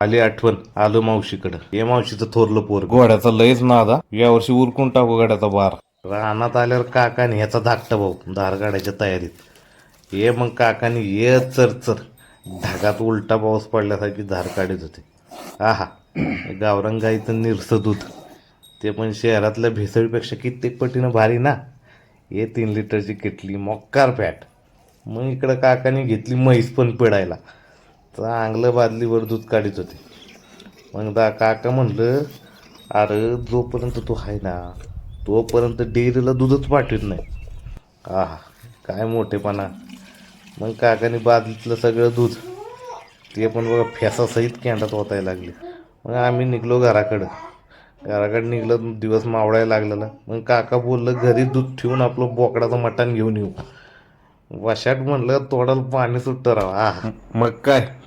आली आठवण आलो मावशीकडं. ये मावशीचं थोरलं पोर गोड्याचा लयच नादा यावर्षी उरकून टाकू गाड्याचा बार. रानात आल्यावर काकाने ह्याचा धाकटा भाऊ धार काढायच्या तयारीत. ये मग काकाने ये चर चर. ढगात उलटा पाऊस पडल्यासारखी धार काढत होते. आहा गावरान गाईचं निरसं दूध. ते पण शहरातल्या भेसळीपेक्षा कित्येक पटीनं भारी ना. ये तीन लिटरची किटली मोक्कार फॅट मग इकडं काकाने घेतली म्हैस पण तर आंगलं बादलीवर दूध काढत होते. मग दा काका म्हणलं अरे जोपर्यंत तू आहे ना तोपर्यंत डेअरीला दूधच पाठवत नाही. आहा काय मोठेपणा. मग काकाने बादलीतलं सगळं दूध ते पण बघा फेसासहित कॅन्डात ओतायला लागले. मग आम्ही निघलो घराकडं. घराकडे निघलं दिवस मावळायला लागलेला. मग काका बोललं घरी दूध ठेवून आपलं बोकडाचं मटण घेऊन येऊ. वशाट म्हणलं तोडाला पाणी सुटतं राहा मग काय?